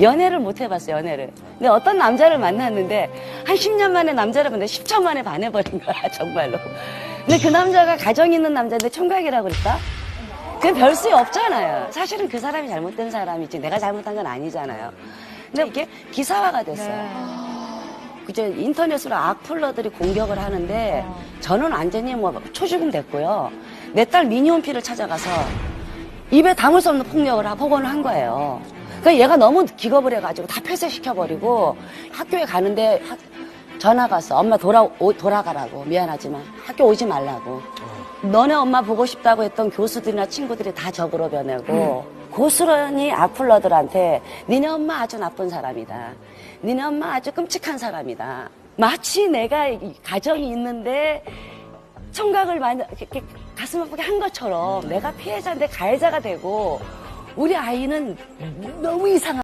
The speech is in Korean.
연애를 못 해봤어요, 연애를. 근데 어떤 남자를 만났는데, 한 10년 만에 남자를 만났는데 10초 만에 반해버린 거야, 정말로. 근데 그 남자가 가정 있는 남자인데 총각이라고 그랬다? 그게 별수 없잖아요. 사실은 그 사람이 잘못된 사람이지, 내가 잘못한 건 아니잖아요. 근데 이게 기사화가 됐어요. 그저 인터넷으로 악플러들이 공격을 하는데 저는 완전히 뭐 초죽음 됐고요. 내 딸 미니홈피를 찾아가서 입에 담을 수 없는 폭력을 하- 폭언을 한 거예요. 그러니까 얘가 너무 기겁을 해가지고 다 폐쇄시켜버리고 학교에 가는데 하- 전화가 왔어. 엄마 돌아, 오- 돌아가라고. 미안하지만 학교 오지 말라고. 너네 엄마 보고 싶다고 했던 교수들이나 친구들이 다 적으로 변하고 고스란히 악플러들한테 니네 엄마 아주 나쁜 사람이다. 니네 엄마 아주 끔찍한 사람이다. 마치 내가 이 가정이 있는데 청각을 많이 이렇게 가슴 아프게 한 것처럼 내가 피해자인데 가해자가 되고 우리 아이는 너무 이상한